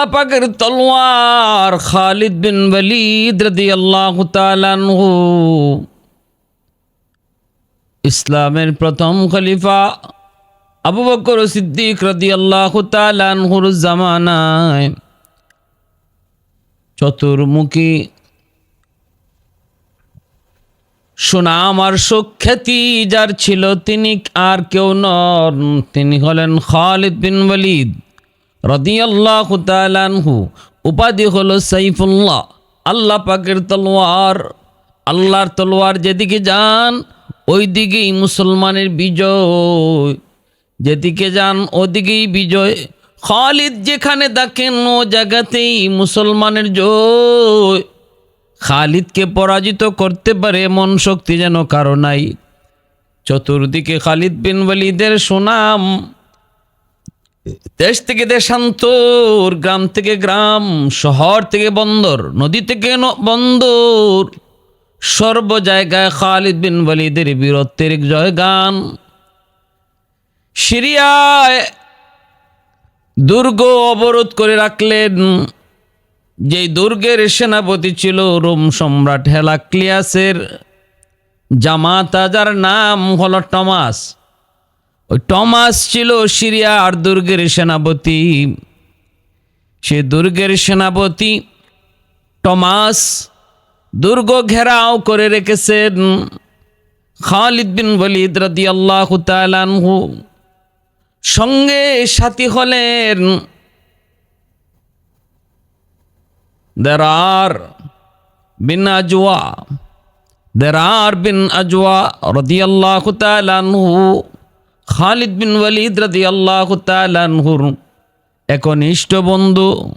আল্লাহ পাকের তলোয়ার খালিদ বিন ওয়ালিদ রাদিয়াল্লাহু তাআলা আনহু। ইসলামের প্রথম খলিফা আবু বকর সিদ্দিক রাদিয়াল্লাহু তাআলা আনহুর জামানায় চতুর্মুখী সুনাম আর সুখ্যাতি যার ছিল তিনি আর কেউ নন, তিনি হলেন খালিদ বিন ওয়ালিদ। রদিয়াল্লাহু তাআলাহু উপাধি হলো সাইফুল্লাহ, আল্লাহ পাকের তলোয়ার। আল্লাহর তলোয়ার যেদিকে যান ওই দিকেই মুসলমানের বিজয়। যেদিকে যান, ওদিকেই বিজয়। খালিদ যেখানে দেখেন, ও জায়গাতেই মুসলমানের জয়। খালিদকে পরাজিত করতে পারে, এমন শক্তি যেন কারও নাই। চতুর্দিকে খালিদ বিন সুনাম। দেশ থেকে দেশান্তর, গ্রাম থেকে গ্রাম, শহর থেকে বন্দর, নদী থেকে বন্দর। সর্ব জায়গায় খালিদ বিন ওয়ালিদের বীরত্বের জয়গান। সিরিয়ায় দুর্গ অবরোধ করে রাখলেন। যেই দুর্গের সেনাপতি ছিল রোম সম্রাট হেলাক্লিয়াসের জামাতা যার নাম হল টমাস। ওই টমাস ছিল সিরিয়া আর দুর্গের সেনাপতি। সে দুর্গের সেনাপতি টমাস দুর্গ ঘেরাও করে রেখেছেন। খালিদ বিন ওয়ালিদ রাদিয়াল্লাহু তাআলা আনহু সঙ্গে সাথী হলেন। দের আর বিন আজুয়া আজওয়া দেরার বিন আজওয়া রাদিয়াল্লাহু তাআলা আনহু খালিদ বিন ওয়ালিদ রাদিয়াল্লাহু তাআলা আনহুর একনিষ্ঠ বন্ধু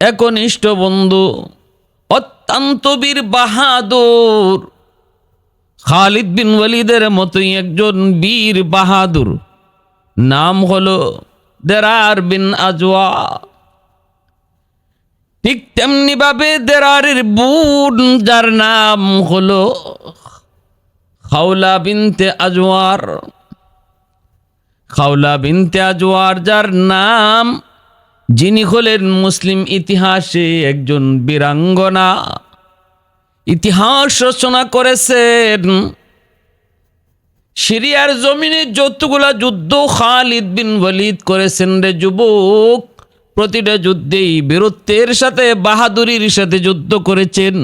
একনিষ্ঠ বন্ধু, অত্যন্ত বীর বাহাদুর। খালিদ বিন ওয়ালিদের মতোই একজন বীর বাহাদুর। নাম হলো দেরার বিন আজওয়া। ঠিক তেমনি ভাবে দেরারের বোন, যার নাম হলো খাওলা বিনতে আজওয়ার। খাওলা বিনতে আজওয়ার যার নাম, যিনি হলেন মুসলিম ইতিহাসে একজন বীরাঙ্গনা। ইতিহাস রচনা করেছেন সিরিয়ার জমিনে যতগুলা যুদ্ধ খালিদ বিন ওয়ালিদ করেছেন রে যুবক, প্রতিটা যুদ্ধেই বীরত্বের সাথে বাহাদুরির সাথে যুদ্ধ করেছেন।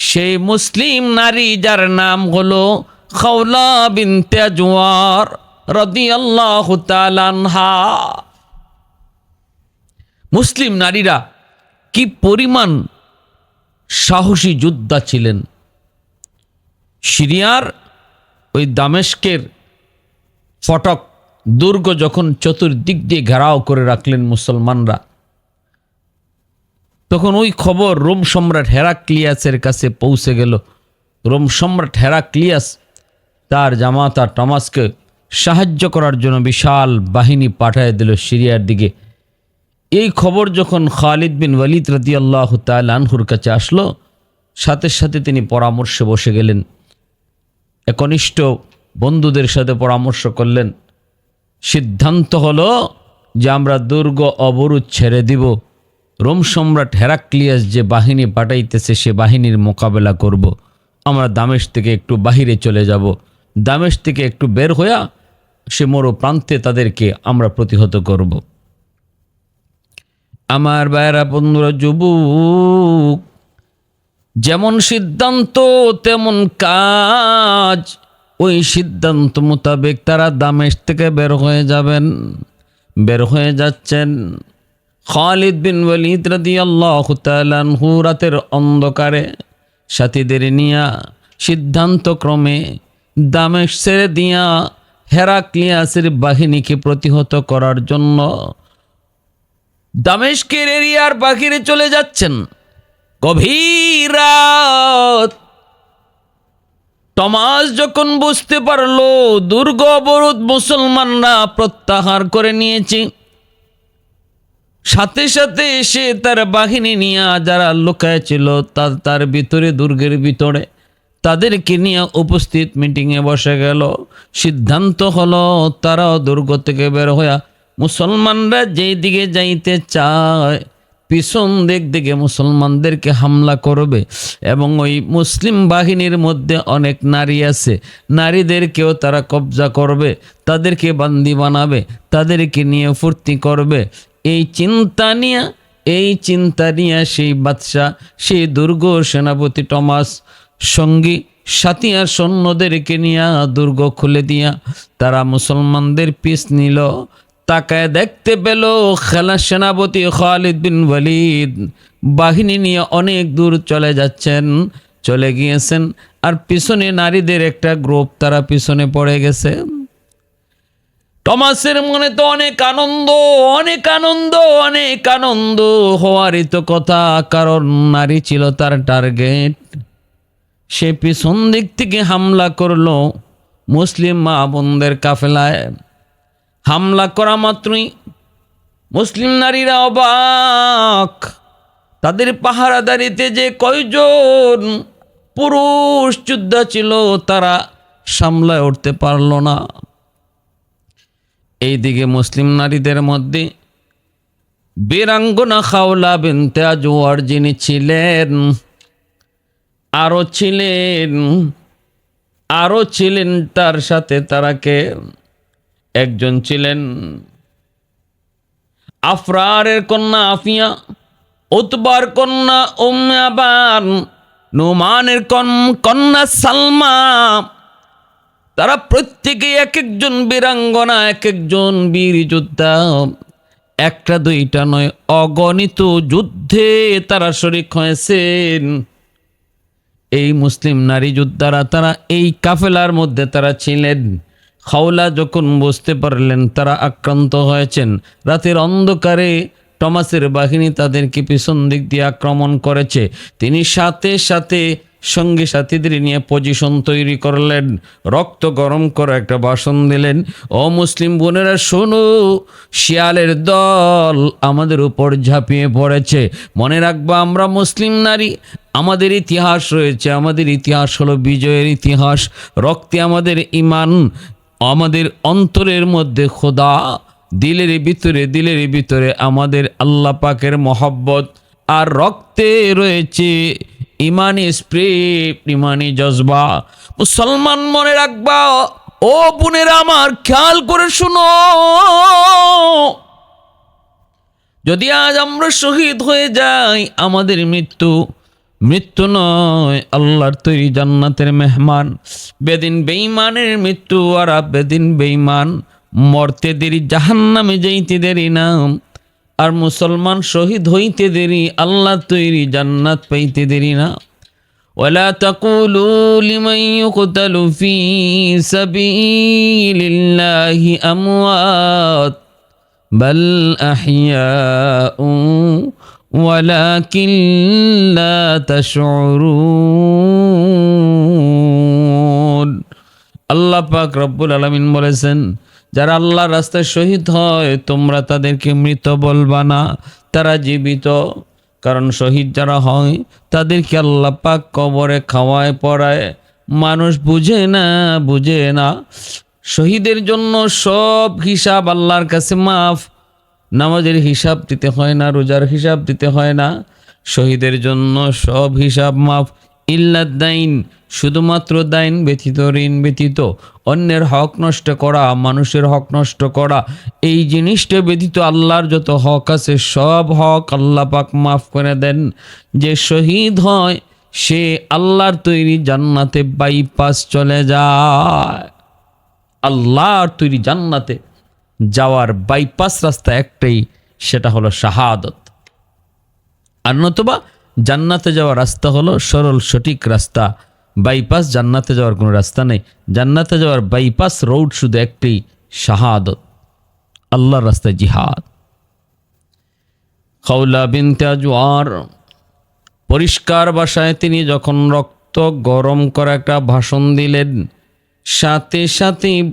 সেই মুসলিম নারী যার নাম হলো খাওলা বিন তেজওয়ার রাদিয়াল্লাহু তাআলা আনহা। মুসলিম নারীরা কি পরিমাণ সাহসী যোদ্ধা ছিলেন? সিরিয়ার ওই দামেস্কের ফটক দুর্গ যখন চতুর্দিক দিয়ে ঘেরাও করে রাখলেন মুসলমানরা, তখন ওই খবর রোম সম্রাট হেরাক্লিয়াসের কাছে পৌঁছে গেল। রোম সম্রাট হেরাক্লিয়াস তার জামাতা টমাসকে সাহায্য করার জন্য বিশাল বাহিনী পাঠায় দিল সিরিয়ার দিকে। এই খবর যখন খালিদ বিন ওয়ালিদ রাদি আল্লাহ আনহুর কাছে আসলো, সাথে সাথে তিনি পরামর্শে বসে গেলেন। একনিষ্ঠ বন্ধুদের সাথে পরামর্শ করলেন। সিদ্ধান্ত হলো যে আমরা দুর্গ অবরোধ ছেড়ে দিব। রোম সম্রাট হেরাক্লিয়াস যে বাহিনী পাঠাইতেছে, সে বাহিনীর মোকাবেলা করব। আমরা দামেশ থেকে একটু বাহিরে চলে যাব। দামেশ থেকে একটু বের হইয়া সে মরো প্রান্তে তাদেরকে আমরা প্রতিহত করব। আমার বাইরা বন্ধুরা, যুবক, যেমন সিদ্ধান্ত, তেমন কাজ ওই সিদ্ধান্ত মোতাবেক তারা দামেশ থেকে বের হয়ে যাবেন, বের হয়ে যাচ্ছেন খালিদ বিন ওয়ালিদ তাআলা আনহু রাতের অন্ধকারে সাথীদের নিয়া সিদ্ধান্ত ক্রমে দামেশ ছেড়ে দিয়া হেরাক্লিয়াসের বাহিনীকে প্রতিহত করার জন্য দামেশকের এরিয়ার বাহিরে চলে যাচ্ছেন। গভীর রাত। টমাস যখন বুঝতে পারল, দুর্গ অবরোধ মুসলমানরা প্রত্যাহার করে নিয়েছে। সাথে সাথে এসে তার বাহিনী নিয়ে যারা লুকায় ছিল, তার তার ভিতরে দুর্গের ভিতরে তাদেরকে নিয়ে উপস্থিত মিটিংয়ে বসে গেল। সিদ্ধান্ত হলো তারাও দুর্গ থেকে বের হইয়া মুসলমানরা যেই দিকে যাইতে চায়, পিছন দিক দিকে মুসলমানদেরকে হামলা করবে এবং ওই মুসলিম বাহিনীর মধ্যে অনেক নারী আছে। নারীদেরকেও তারা কবজা করবে, তাদেরকে বান্দি বানাবে, তাদেরকে নিয়ে ফুর্তি করবে। এই চিন্তা নিয়ে, এই চিন্তা নিয়ে সেই বাদশাহ, সেই দুর্গ সেনাপতি টমাস সঙ্গী সাথী সৈন্যদেরকে নিয়ে দুর্গ খুলে দিয়া তারা মুসলমানদের পিস নিল। তাকায় দেখতে পেল খেলা সেনাপতি খালিদ বিন ওয়ালিদ। বাহিনী নিয়ে অনেক দূর চলে যাচ্ছেন, চলে গিয়েছেন আর পিছনে নারীদের একটা গ্রুপ তারা পিছনে পড়ে গেছে। টমাসের মনে তো অনেক আনন্দ অনেক আনন্দ অনেক আনন্দ হওয়ারই তো কথা, কারণ নারী ছিল তার টার্গেট সে পিছন দিক থেকে হামলা করল মুসলিম মা বোনদের কাফেলায়। হামলা করা মাত্রই মুসলিম নারীরা অবাক। তাদের পাহারাদারিতে যে কয়জন পুরুষ যোদ্ধা ছিল তারা সামলায় উঠতে পারল না। এইদিকে মুসলিম নারীদের মধ্যে বীরাঙ্গনা খাওলা বিনতে আজওয়ার যিনি ছিলেন আরও ছিলেন আরও ছিলেন তার সাথে তারাকে একজন ছিলেন আফরারের কন্যা আফিয়া, উতবার কন্যা উম্মাবান নুমানের কন- কন্যা সালমা। তারা প্রত্যেকে এক একজন বীরাঙ্গনা, এক একজন বীর যোদ্ধা। একটা দুইটা নয়, অগণিত যুদ্ধে তারা শরিক হয়েছেন। এই মুসলিম নারী যোদ্ধারা, তারা এই কাফেলার মধ্যে তারা ছিলেন। খাওলা যখন বুঝতে পারলেন, তারা আক্রান্ত হয়েছেন। রাতের অন্ধকারে টমাসের বাহিনী তাদেরকে পিছন দিক দিয়ে আক্রমণ করেছে। তিনি সাথে সাথে সঙ্গী সাথীদের নিয়ে পজিশন তৈরি করলেন। রক্ত গরম করে একটা বাসন দিলেন, ও মুসলিম বোনেরা, শোনো, শিয়ালের দল আমাদের উপর ঝাঁপিয়ে পড়েছে। মনে রাখবা, আমরা মুসলিম নারী আমাদের ইতিহাস রয়েছে, আমাদের ইতিহাস হলো বিজয়ের ইতিহাস। রক্তে আমাদের ইমান আমাদের অন্তরের মধ্যে খোদা, দিলের ভিতরে দিলের ভিতরে আমাদের আল্লাহ পাকের মহব্বত। আর রক্তে রয়েছে ইমানি স্প্রিট ইমানি জজবা। মুসলমান মনে রাখবা, ও বোনেরা আমার, খেয়াল করে শুনো। যদি আজ আমরা শহীদ হয়ে যাই, আমাদের মৃত্যু মৃত্যু নয় আল্লাহর তৈরি জান্নাতের মেহমান বেদিন বেঈমানের মৃত্যু আর বেদিন বেঈমান মরতে দেরি জাহান্নামে যাইতে দেরি না আর মুসলমান শহীদ হইতে দেরি আল্লাহ তৈরি জান্নাত পাইতে দেরি না ولا تقولوا لمن يقتل في سبيل الله أموات بل أحياء ولكن لا تشعرون আল্লাহ পাক রব্বুল আলমিন বলেছেন যারা আল্লাহ রাস্তায় শহীদ হয় তোমরা তাদেরকে মৃত বলবা না তারা জীবিত কারণ শহীদ যারা হয় তাদেরকে আল্লাহ পাক কবরে খাওয়ায় পড়ায় মানুষ বুঝে না বুঝে না শহীদের জন্য সব হিসাব আল্লাহর কাছে মাফ নামাজের হিসাব দিতে হয় না, রোজার হিসাব দিতে হয় না। শহীদের জন্য সব হিসাব মাফ। ইল্লাদাইন শুধুমাত্র দাইন ব্যতীত, ঋণ ব্যতীত। অন্যের হক নষ্ট করা, মানুষের হক নষ্ট করা, এই জিনিসটা ব্যতীত আল্লাহর যত হক আছে, সব হক আল্লাহ পাক মাফ করে দেন। যে শহীদ হয়, সে আল্লাহর তৈরি জান্নাতে বাইপাস চলে যায়। আল্লাহর তৈরি জান্নাতে যাওয়ার বাইপাস রাস্তা একটাই, সেটা হলো শাহাদত। আর নতুবা জান্নাতে যাওয়ার রাস্তা হলো সরল সঠিক রাস্তা। বাইপাস জান্নাতে যাওয়ার কোনো রাস্তা নেই। জান্নাতে যাওয়ার বাইপাস রোড শুধু একটি, শাহাদত। আল্লাহর রাস্তায় জিহাদ। খৌলা বিনতে আজওয়ার, পরিষ্কার ভাষায় তিনি যখন রক্ত গরম করা একটা ভাষণ দিলেন, সাথে সাথে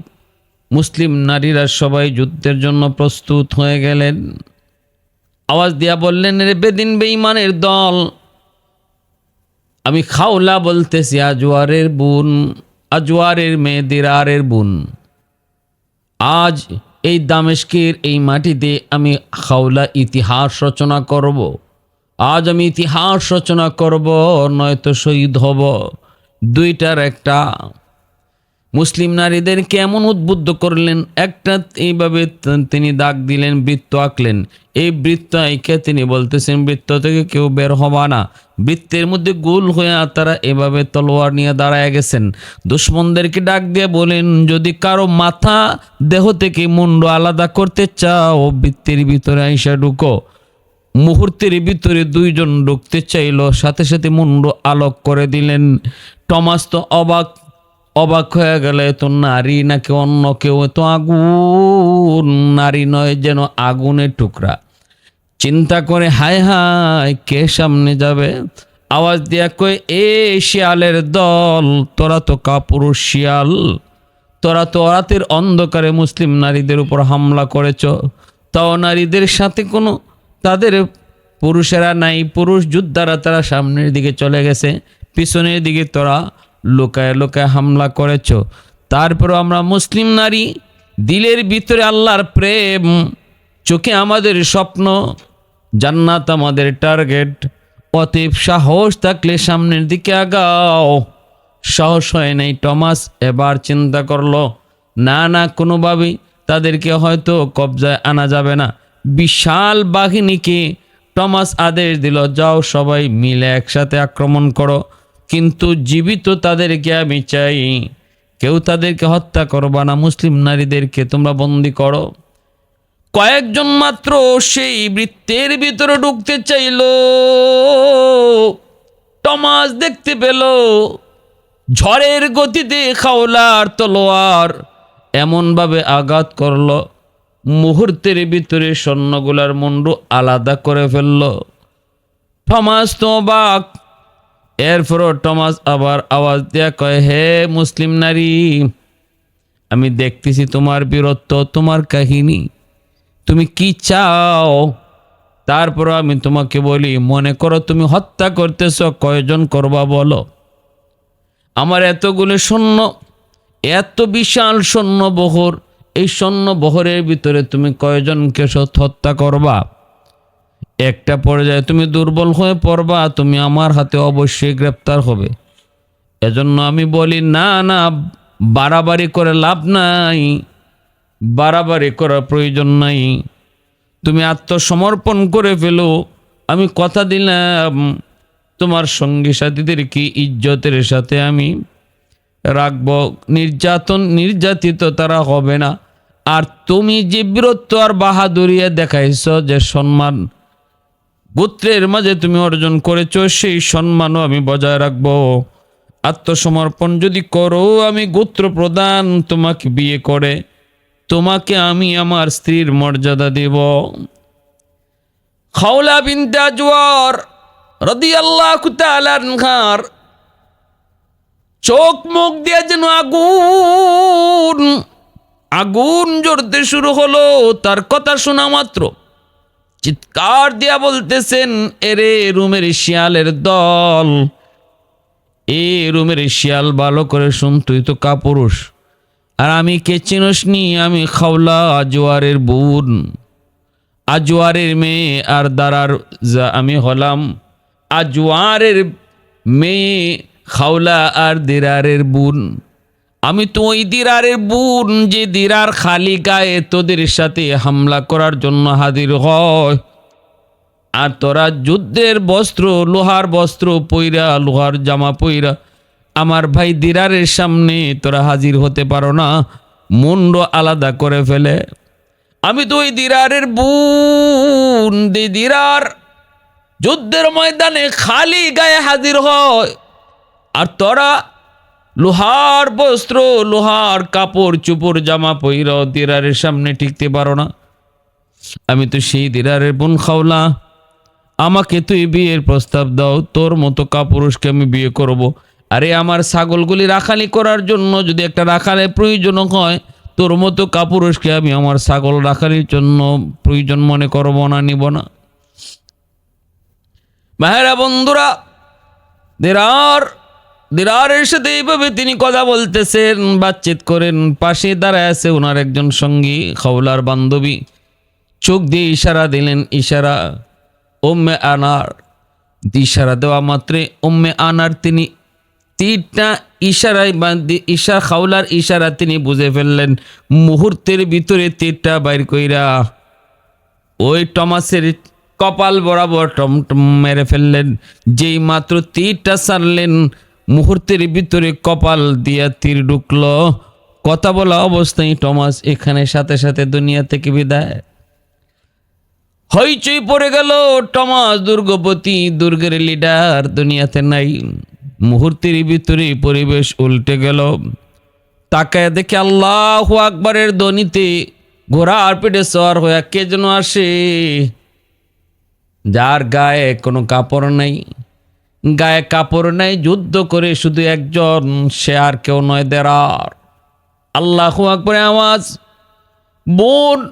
মুসলিম নারীরা সবাই যুদ্ধের জন্য প্রস্তুত হয়ে গেলেন। আওয়াজ দিয়া বললেন, রে বেদিন বেঈমানের দল, আমি খাওলা বলতেছি, আজওয়ারের বোন, আজওয়ারের মেয়ে দিরারের বোন। আজ এই দামেশকের এই মাটিতে আমি খাওলা ইতিহাস রচনা করব। আজ আমি ইতিহাস রচনা করব, নয়তো শহীদ হব। দুইটার একটা মুসলিম নারীদের কেমন উদ্বুদ্ধ করলেন? একটা এইভাবে তিনি দাগ দিলেন, বৃত্ত আঁকলেন। এই বৃত্ত আঁকে তিনি বলতেছেন, বৃত্ত থেকে কেউ বের হবা না। বৃত্তের মধ্যে গোল হয়ে তারা এভাবে তলোয়ার নিয়ে দাঁড়ায় গেছেন। দুশ্মনদেরকে ডাক দিয়ে বলেন, যদি কারও মাথা দেহ থেকে মুন্ড আলাদা করতে চাও, বৃত্তের ভিতরে আইসা ঢুকো। মুহূর্তের ভিতরে দুইজন ঢুকতে চাইল, সাথে সাথে মুন্ড আলোক করে দিলেন। টমাস তো অবাক অবাক হয়ে গেলে তো নারী নাকি অন্য কেউ? তো আগুন। নারী নয় যেন আগুনের টুকরা। চিন্তা করে, হায় হায়, কে সামনে যাবে? আওয়াজ দিয়া কয়, এ শিয়ালের দল, তোরা তো কাপুরুষ শিয়াল। তোরা তো রাতের অন্ধকারে মুসলিম নারীদের উপর হামলা করেছ। তাও নারীদের সাথে কোনো, তাদের পুরুষেরা নাই। পুরুষ যোদ্ধারা তারা সামনের দিকে চলে গেছে। পিছনের দিকে তোরা লোকায় লোকায় হামলা করেছ। তারপরও আমরা মুসলিম নারী, দিলের ভিতরে আল্লাহর প্রেম, চোখে আমাদের স্বপ্ন, জান্নাত আমাদের টার্গেট। অতীব সাহস থাকলে সামনের দিকে আগাও। সাহস হয় নাই, টমাস এবার চিন্তা করল। না না, কোনোভাবেই তাদেরকে হয়তো কবজায় আনা যাবে না। বিশাল বাহিনীকে টমাস আদেশ দিল, যাও সবাই মিলে একসাথে আক্রমণ করো। কিন্তু জীবিত তাদেরকে আমি চাই। কেউ তাদেরকে হত্যা করবা না, মুসলিম নারীদেরকে তোমরা বন্দি করো। কয়েকজন মাত্র সেই বৃত্তের ভিতরে ঢুকতে চাইল। টমাস দেখতে পেল, ঝড়ের গতিতে খাওলার তলোয়ার এমনভাবে আঘাত করল। মুহূর্তের ভিতরে স্বর্ণগুলার মুন্ডু আলাদা করে ফেলল। টমাস তো বাক এরপরও টমাস আবার আওয়াজ দেয়া কয়, হে মুসলিম নারী, আমি দেখতেছি তোমার বীরত্ব, তোমার কাহিনী। তুমি কি চাও? তারপর আমি তোমাকে বলি, মনে করো তুমি হত্যা করতেছ, কয়জন করবা বলো? আমার এতগুলো সৈন্য, এত বিশাল সৈন্য বহর এই সৈন্য বহরের ভিতরে তুমি কয়জনকে হত্যা করবা? একটা পর্যায়ে তুমি দুর্বল হয়ে পড়বা, তুমি আমার হাতে অবশ্যই গ্রেপ্তার হবে। এজন্য আমি বলি, না না, বাড়াবাড়ি করে লাভ নাই, বাড়াবাড়ি করার প্রয়োজন নাই। তুমি আত্মসমর্পণ করে ফেলো। আমি কথা দিলাম, তোমার সঙ্গী সাথীদের কি ইজ্জতের সাথে আমি রাখব? নির্যাতন, নির্যাতিত তারা হবে না। আর তুমি যে বীরত্ব আর বাহাদুরিয়া দেখাইছ যে সম্মান গোত্রের মাঝে তুমি অর্জন করেছ, সেই সম্মানও আমি বজায় রাখব। আত্মসমর্পণ যদি করো, আমি গোত্র প্রদান তোমাকে বিয়ে করে, তোমাকে আমি আমার স্ত্রীর মর্যাদা দেব। খাওলা বিনতে আজওয়ার রাদিয়াল্লাহু তাআলা আনহার, চোখ মুখ দিয়ে যেন আগুন আগুন জ্বলতে শুরু হলো, তার কথা শোনা মাত্র। চিৎকার দিয়া বলতেছেন, এরে রুমের শিয়ালের দল, এ রুমের শিয়াল ভালো করে শুন, তুই তো কাপুরুষ। আর আমি কে চিনস নি? আমি খাওলা আজোয়ারের বোন। আজওয়ারের মেয়ে আর দাঁড়ার যা আমি হলাম। আজোয়ারের মেয়ে খাওলা আর দেরারের বোন। আমি তো ওই দিরারের বোন যে দিরার খালি গায়ে তোদের সাথে হামলা করার জন্য হাজির হয়। আর তোরা যুদ্ধের বস্ত্র, লোহার বস্ত্র পইরা, লোহার জামা পইরা আমার ভাই দিরারের সামনে তোরা হাজির হতে পারো না। মুন্ড আলাদা করে ফেলে। আমি তো ওই দিরারের বোন দি দিরার যুদ্ধের ময়দানে খালি গায়ে হাজির হয়। আর তোরা লোহার বস্ত্র, লোহার কাপড়, চুপড়, জামা, পইরা দিরারের সামনে টিকতে পারো না। আমি তো সেই দিরারের বোন খাওলা। আমাকে তুই বিয়ের প্রস্তাব দাও, তোর মতো কাপুরুষকে আমি বিয়ে করব। আরে আমার ছাগলগুলি রাখালি করার জন্য যদি একটা রাখালের প্রয়োজন হয়, তোর মতো কাপুরুষকে আমি আমার ছাগল রাখালির জন্য প্রয়োজন মনে করব না, নিব না। ভাইরা বন্ধুরা, দেরার দিরারের সাথে এইভাবে তিনি কথা বলতেছেন, বাতচিত করেন। পাশে দাঁড়ায় আছে ওনার একজন সঙ্গী খাওলার বান্ধবী। চোখ দিয়ে ইশারা দিলেন, ইশারা, ওম্মে আনার। ইশারা দেওয়া মাত্রে ওম্মে আনার তিনি তীরটা ইশারায় ঈশা খাওলার ইশারা তিনি বুঝে ফেললেন। মুহূর্তের ভিতরে তীরটা বাইর কইরা ওই টমাসের কপাল বরাবর টম মেরে ফেললেন। যেই মাত্র তীরটা সারলেন মুহূর্তের ভিতরে কপাল দিয়া তীর ঢুকলো। কথা বলা অবস্থায় টমাস এখানে সাথে সাথে দুনিয়া থেকে বিদায়। হইচই পড়ে গেল টমাস দুর্গপতি, দুর্গের লিডার দুনিয়াতে নাই। মুহূর্তের ভিতরে পরিবেশ উল্টে গেল। তাকায় দেখে আল্লাহ আকবরের ধ্বনিতে ঘোড়ার পেটে সওয়ার হয়ে কে যেন আসে। যার গায়ে কোনো কাপড় নাই। গায়ে কাপড় নাই, যুদ্ধ করে শুধু একজন, সে আর কেউ নয়, দেরার। আল্লাহ আকবরে আওয়াজ, বোন,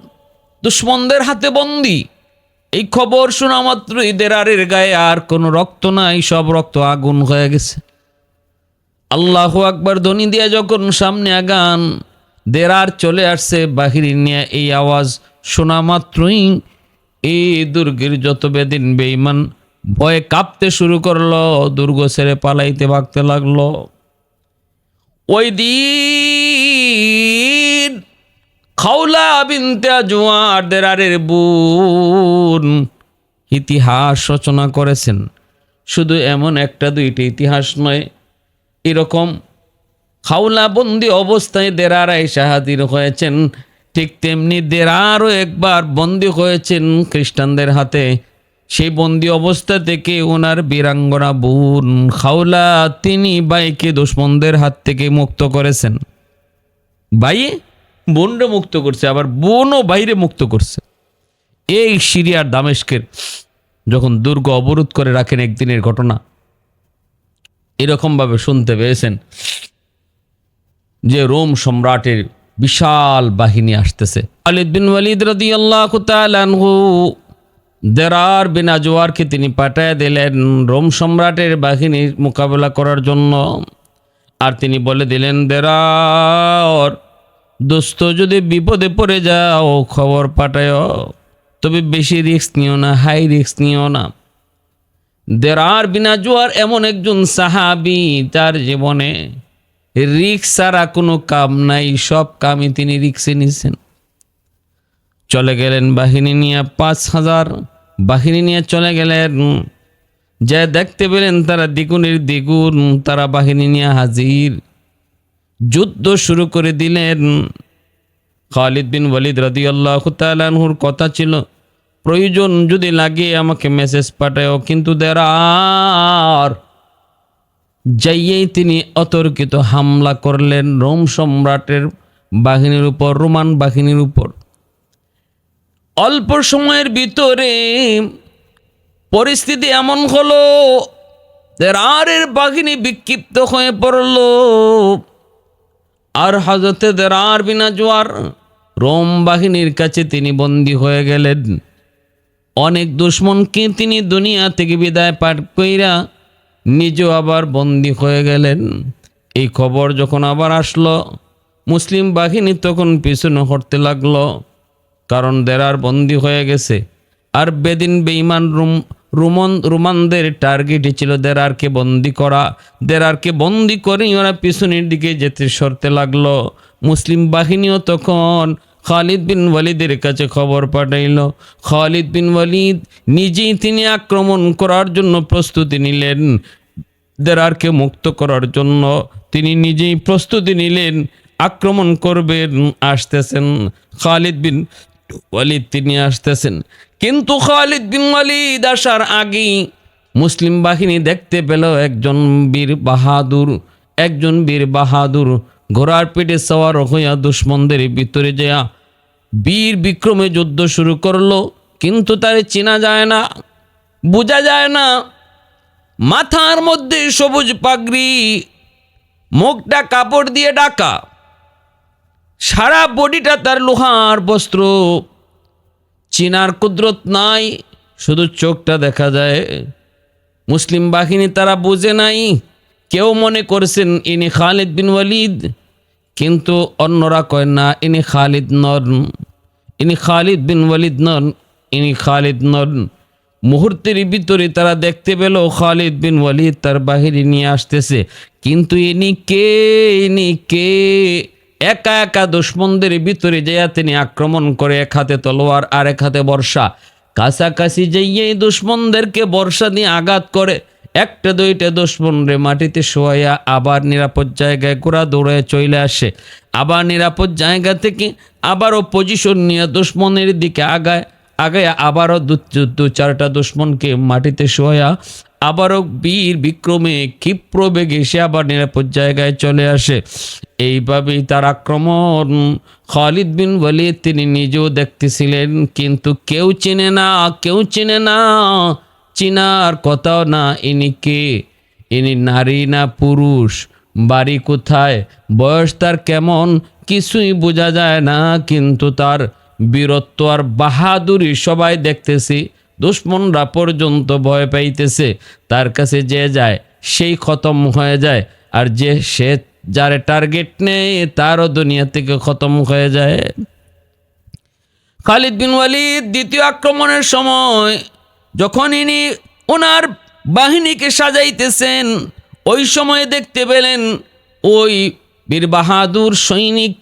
দুশ্মনদের হাতে বন্দি। এই খবর শোনা মাত্রই দেরারের গায়ে আর কোনো রক্ত নাই, সব রক্ত আগুন হয়ে গেছে। আল্লাহ আকবার ধ্বনি দিয়া যখন সামনে আগান, দেরার চলে আসছে, বাহিরে নিয়ে এই আওয়াজ শোনা মাত্রই, এই দুর্গের যত বেদিন বেইমান ভয়ে কাঁপতে শুরু করল, দুর্গ ছেড়ে পালাইতে ভাগতে লাগল। ওই দিন খাউলা বিনতে জুয়ার দেরারের বোন ইতিহাস রচনা করেছেন। শুধু এমন একটা দুইটি ইতিহাস নয়, এরকম খাউলা বন্দি অবস্থায় দেরারাই শাহাদির হয়েছেন। ঠিক তেমনি দেরারও একবার বন্দি হয়েছেন খ্রিস্টানদের হাতে। সেই বন্দি অবস্থা থেকে ওনার বীরাঙ্গনা বোন খাওলা তিনি বাইকে দুশ্মনদের হাত থেকে মুক্ত করেছেন। বাই বোনরে মুক্ত করছে, আবার বোনও বাইরে মুক্ত করছে। এই সিরিয়ার দামেস্কের যখন দুর্গ অবরোধ করে রাখেন একদিনের ঘটনা, এরকমভাবে শুনতে পেয়েছেন যে রোম সম্রাটের বিশাল বাহিনী আসতেছে। বিন ওয়ালিদ রদি আল্লাহ আনহু দেরার বিন আজওয়ারকে তিনি পাঠায় দিলেন রোম সম্রাটের বাহিনীর মোকাবেলা করার জন্য। আর তিনি বলে দিলেন, দেরার, দোস্ত, যদি বিপদে পড়ে যাও, খবর পাঠায় তবে বেশি রিস্ক নিও না, হাই রিস্ক নিও না। দেরার বিনা জোয়ার এমন একজন সাহাবি, তার জীবনে রিক্স ছাড়া কোনো কাম নাই, সব কামই তিনি রিক্সে নিছেন। চলে গেলেন বাহিনী নিয়ে পাঁচ হাজার বাহিনী নিয়ে চলে গেলেন। যা দেখতে পেলেন তারা দ্বিগুণের দ্বিগুণ, তারা বাহিনী নিয়ে হাজির। যুদ্ধ শুরু করে দিলেন। খালিদ বিন ওয়ালিদ রাদি আল্লাহ কথা ছিল, প্রয়োজন যদি লাগে আমাকে মেসেজ পাঠাও, কিন্তু দেরার। যাইয়েই তিনি অতর্কিত হামলা করলেন, রোম সম্রাটের বাহিনীর উপর, রোমান বাহিনীর উপর। অল্প সময়ের ভিতরে পরিস্থিতি এমন হলো দেরারের বাঘিনী বিক্ষিপ্ত হয়ে পড়ল। আর হাজতে দেরার বিনা জোয়ার রোম বাহিনীর কাছে তিনি বন্দী হয়ে গেলেন। অনেক দুশ্মনকে তিনি দুনিয়া থেকে বিদায় পাঠ কইরা নিজেও আবার বন্দী হয়ে গেলেন। এই খবর যখন আবার আসলো, মুসলিম বাহিনী তখন পিছনে হটতে লাগল। কারণ দেরার বন্দী হয়ে গেছে। আর বেদিন বেইমান রুম, রুমন, রোমানদের টার্গেটই ছিল দেরারকে বন্দি করা দেরারকে বন্দি করেই ওরা পিছনের দিকে যেতে সরতে লাগল। মুসলিম বাহিনীও তখন খালিদ বিন ওয়ালিদের কাছে খবর পাঠাইল। খালিদ বিন ওয়ালিদ নিজেই তিনি আক্রমণ করার জন্য প্রস্তুতি নিলেন। দেরারকে মুক্ত করার জন্য তিনি নিজেই প্রস্তুতি নিলেন। আক্রমণ করবেন, আসতেছেন। খালিদ বিন ওয়ালিদ, তিনি আসতেছেন। কিন্তু খালিদ বিন ওয়ালিদ আসার আগেই মুসলিম বাহিনী দেখতে পেল একজন বীর বাহাদুর, একজন বীর বাহাদুর ঘোড়ার পেটে সওয়ার হইয়া দুশ্মনদের ভিতরে যায়া বীর বিক্রমে যুদ্ধ শুরু করল। কিন্তু তারে চেনা যায় না, বোঝা যায় না, মাথার মধ্যে সবুজ পাগড়ি, মুখটা কাপড় দিয়ে ডাকা সারা বডিটা তার লোহার বস্ত্র। চিনার কুদরত নাই, শুধু চোখটা দেখা যায়। মুসলিম বাহিনী তারা বুঝে নাই, কেউ মনে করছেন ইনি খালিদ বিন ওয়ালিদ, কিন্তু অন্যরা কয় না, ইনি খালিদ নন। ইনি খালিদ বিন ওয়ালিদ নন, ইনি খালিদ নন। মুহূর্তের ভিতরে তারা দেখতে পেল খালিদ বিন ওয়ালিদ তার বাহিরে নিয়ে আসতেছে। কিন্তু ইনি কে? ইনি কে? একা একা দুশ্মনদের ভিতরে যাইয়া তিনি আক্রমণ করে এক হাতে তলোয়ার আর এক হাতে বর্ষা। কাছাকাছি যাইয়াই দুশ্মনদেরকে বর্ষা দিয়ে আঘাত করে, একটা দুইটা দুশ্মন রে মাটিতে শোয়াইয়া আবার নিরাপদ জায়গায় গোড়া দৌড়ে চলে আসে। আবার নিরাপদ জায়গা থেকে আবারও পজিশন নিয়ে দুশ্মনের দিকে আগায় আগায় আবারও দু দু চারটা দুশ্মনকে মাটিতে শোয়া আবারও বীর বিক্রমে ক্ষিপ্র বেগে সে আবার নিরাপদ জায়গায় চলে আসে। এইভাবেই তার আক্রমণ। খালিদ বিন ওয়ালিদ তিনি নিজেও দেখতেছিলেন, কিন্তু কেউ চেনে না, কেউ চেনে না, চিনার কথাও না ইনি কে? ইনি নারী না পুরুষ? বাড়ি কোথায়? বয়স তার কেমন? কিছুই বোঝা যায় না, কিন্তু তার বীরত্ব আর বাহাদুরি সবাই দেখতেছি। দুশ্মনরা পর্যন্ত ভয় পাইতেছে। তার কাছে যে যায়, সেই খতম হয়ে যায়। আর যে, সে যার টার্গেট নেই, তারও দুনিয়া থেকে খতম হয়ে যায়। খালিদ বিন ওয়ালিদ দ্বিতীয় আক্রমণের সময় যখন ইনি ওনার বাহিনীকে সাজাইতেছেন, ওই সময় দেখতে পেলেন ওই বীর বাহাদুর সৈনিক।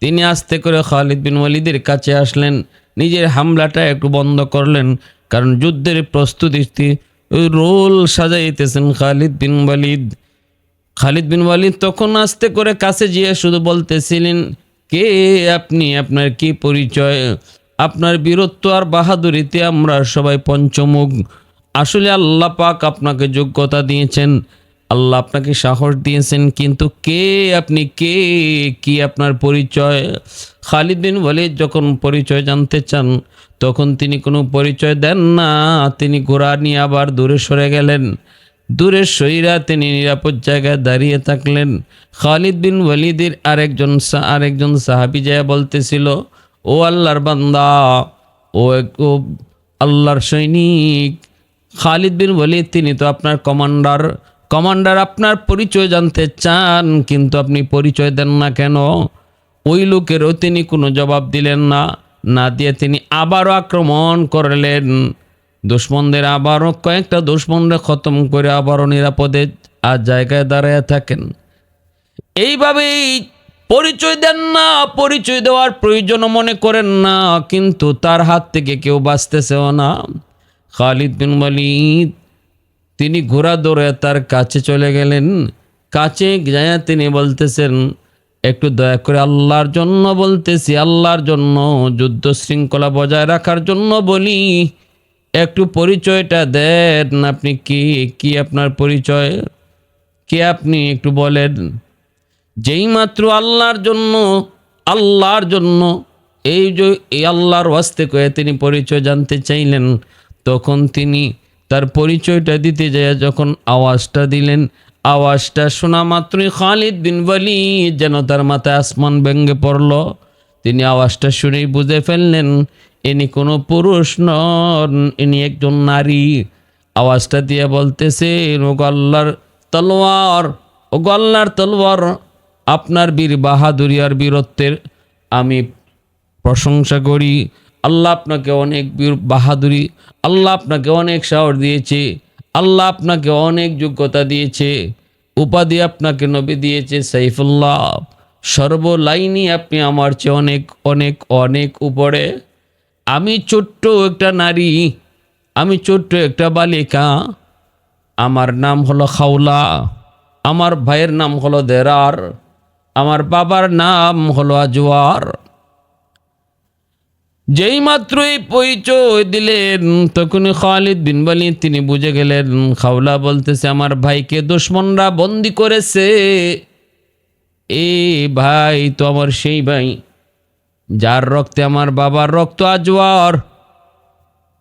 তিনি আস্তে করে খালিদ বিন ওয়ালিদের কাছে আসলেন, নিজের হামলাটা একটু বন্ধ করলেন। কারণ যুদ্ধের প্রস্তুতি role সাজাইতেছেন Khalid bin Walid. Khalid bin Walid তখন আস্তে করে কাছে যেয়ে শুধু বলতেছিলেন, কে আপনি? আপনার কি পরিচয়? আপনার বীরত্ব আর বাহাদুরিতে আমরা সবাই পঞ্চমুখ। আসলে আল্লাহ পাক আপনাকে যোগ্যতা দিয়েছেন। আল্লাহ আপনাকে সাহস দিয়েছেন, কিন্তু কে আপনি, কে কি আপনার পরিচয়? খালিদ বিন ওয়ালিদ যখন পরিচয় জানতে চান, তখন তিনি কোনো পরিচয় দেন না। তিনি ঘোড়া নিয়ে আবার দূরে সরে গেলেন। দূরে সইরা তিনি নিরাপদ জায়গায় দাঁড়িয়ে থাকলেন। খালিদ বিন ওয়ালিদের আরেকজন আরেকজন সাহাবি যায় বলতেছিল, ও আল্লাহর বান্দা ও আল্লাহর সৈনিক। খালিদ বিন ওয়ালিদ, তিনি তো আপনার কমান্ডার। কমান্ডার আপনার পরিচয় জানতে চান, কিন্তু আপনি পরিচয় দেন না কেন? ওই লোকেরও তিনি কোনো জবাব দিলেন না। না দিয়ে তিনি আবারও আক্রমণ করলেন। দুশ্মনদের আবারও কয়েকটা দুশ্মনরা খতম করে আবারও নিরাপদে আর জায়গায় দাঁড়ায় থাকেন। এইভাবেই পরিচয় দেন না, পরিচয় দেওয়ার প্রয়োজন মনে করেন না, কিন্তু তার হাত থেকে কেউ বাঁচতেছেও না। খালিদ বিন ওয়ালিদ তিনি ঘোড়া দৌড়ে তার কাছে চলে গেলেন। কাছে যায় তিনি বলতেছেন, একটু দয়া করে আল্লাহর জন্য বলতেছি, আল্লাহর জন্য যুদ্ধ শৃঙ্খলা বজায় রাখার জন্য বলি। একটু পরিচয়টা দেন, আপনি কি কি আপনার পরিচয়? কে আপনি একটু বলেন। যেই মাত্র আল্লাহর জন্য আল্লাহর জন্য, এই যে, এই আল্লাহর ওয়াস্তে কয়ে তিনি পরিচয় জানতে চাইলেন, তখন তিনি তার পরিচয়টা দিতে যায় যখন আওয়াজটা দিলেন, আওয়াজটা শোনা মাত্রই খালিদ বিন বলি যেন তার মাথায় আসমান ব্যঙ্গে পড়ল। তিনি আওয়াজটা শুনেই বুঝে ফেললেন, ইনি কোনো পুরুষ নন, ইনি একজন নারী। আওয়াজটা দিয়ে বলতেছে, ও গল্লার তলোয়ার, ও গল্লার তলোয়ার, আপনার বীর বাহাদুরিয়ার বীরত্বের আমি প্রশংসা করি। আল্লাহ আপনাকে অনেক বীর বাহাদুরি, আল্লাহ আপনাকে অনেক সাহস দিয়েছে, আল্লাহ আপনাকে অনেক যোগ্যতা দিয়েছে, উপাধি আপনাকে নবী দিয়েছে সাইফুল্লাহ। সর্বলাইনই আপনি আমার চেয়ে অনেক অনেক অনেক উপরে। আমি ছোট্ট একটা নারী, আমি ছোট্ট একটা বালিকা। আমার নাম হলো খাওলা, আমার ভাইয়ের নাম হলো দেরার, আমার বাবার নাম হলো আজওয়ার। যেই মাত্র এই পরিচয় দিলেন, তখনই খালিদ বিন ওয়ালিদ, তিনি বুঝে গেলেন, খাওলা বলতেছে, আমার ভাইকে দুশ্মনরা বন্দি করেছে। এ ভাই তো আমার সেই ভাই, যার রক্তে আমার বাবার রক্ত আজওয়ার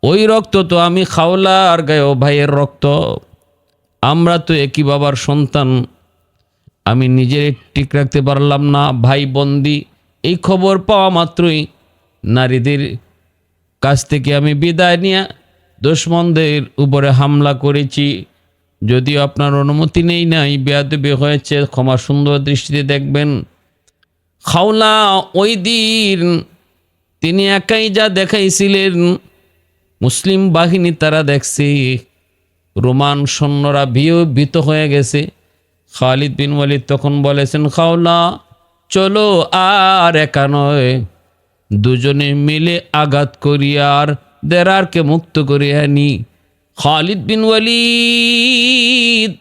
ওই রক্ত তো আমি খাওলা আর গায়ে ভাইয়ের রক্ত। আমরা তো একই বাবার সন্তান। আমি নিজের ঠিক রাখতে পারলাম না, ভাই বন্দি। এই খবর পাওয়া মাত্রই নারীদের কাছ থেকে আমি বিদায় নিয়ে দুশ্মনদের উপরে হামলা করেছি। যদিও আপনার অনুমতি নেই, নাই। বেয়াদবি হয়েছে, ক্ষমা সুন্দর দৃষ্টিতে দেখবেন। খাওলা ওই দিন তিনি একাই যা দেখাইছিলেন, মুসলিম বাহিনী তারা দেখছে। রোমান সৈন্যরা ভিও ভীত হয়ে গেছে। খালিদ বিন ওয়ালিদ তখন বলেছেন, খাওলা, চলো আর একা নয়। দুজনে মিলে আঘাত করিয়া আর দেরারকে মুক্ত করিয়া নি খালিদ বিন ওয়ালিদ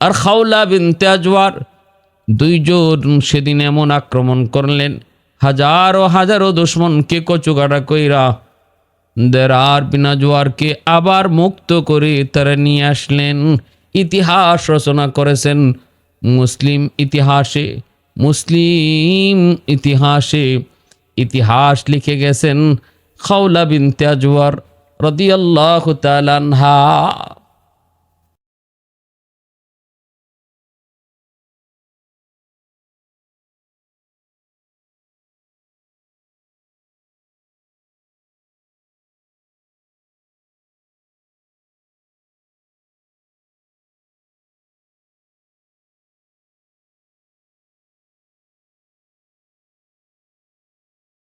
আর খাওলা বিন তেজওয়ার দুইজন সেদিন এমন আক্রমণ করলেন, হাজারো হাজারো দুশ্মনকে কচুকাটা কইরা দেরার বিনা জোয়ারকে আবার মুক্ত করে তারা নিয়ে আসলেন। ইতিহাস রচনা করেছেন মুসলিম ইতিহাসে মুসলিম ইতিহাসে। ইতিহাস লিখে গেছেন খাওলা বিন তেজওয়ার রদিয়াল্লাহ তালানহা